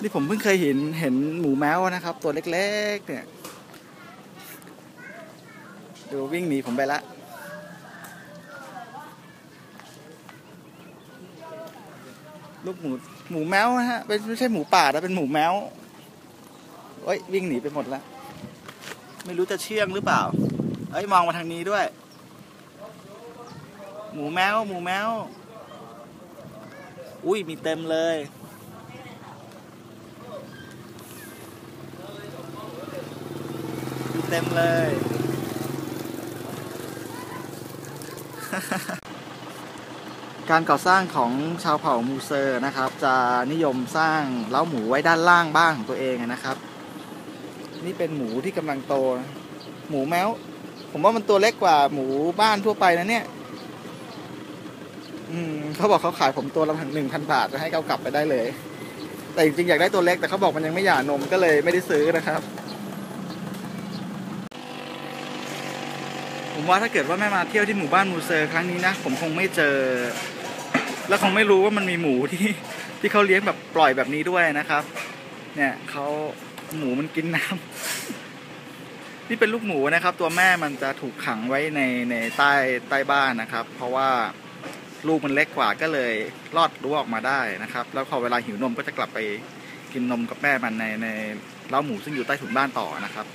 นี่ผมเพิ่งเคยเห็นเห็นหมูแมวนะครับ ตัวเล็กๆเนี่ยดูวิ่งหนีผมไปละลูกหมูหมูแมวนะฮะเป็นไม่ใช่หมูป่าแต่เป็นหมูแมวเอ้ยวิ่งหนีไปหมดแล้วไม่รู้จะเชื่องหรือเปล่า เอ้ยมองมาทางนี้ด้วย หมูแมวหมูแมวอุ้ยมีเต็มเลย มีเต็มเลย การก่อสร้างของชาวเผ่ามูเซอร์นะครับ จะนิยมสร้างเล้าหมูไว้ด้านล่างบ้านของตัวเองนะครับ นี่เป็นหมูที่กำลังโต หมูแมวผมว่ามันตัวเล็กกว่าหมูบ้านทั่วไปนะเนี่ย อืมเขาบอกเขาขายผมตัวละหนึ่งพันบาทจะให้เขากลับไปได้เลย แต่จริงๆอยากได้ตัวเล็กแต่เขาบอกมันยังไม่หย่านมก็เลยไม่ได้ซื้อนะครับ ผมว่าถ้าเกิดว่าแม่มาเที่ยวที่หมู่บ้านมูเซอร์ครั้งนี้นะ ผมคงไม่เจอ และคงไม่รู้ว่ามันมีหมูที่ที่เขาเลี้ยงแบบปล่อยแบบนี้ด้วยนะครับ เนี่ยเขาหมูมันกินน้ำนี่เป็นลูกหมูนะครับ ตัวแม่มันจะถูกขังไว้ในในใต้ใต้บ้านนะครับ เพราะว่าลูกมันเล็กกว่าก็เลยรอดรั้วออกมาได้นะครับ แล้วพอเวลาหิวนมก็จะกลับไปกินนมกับแม่มันในในเล้าหมูซึ่งอยู่ใต้ถุนบ้านต่อนะครับ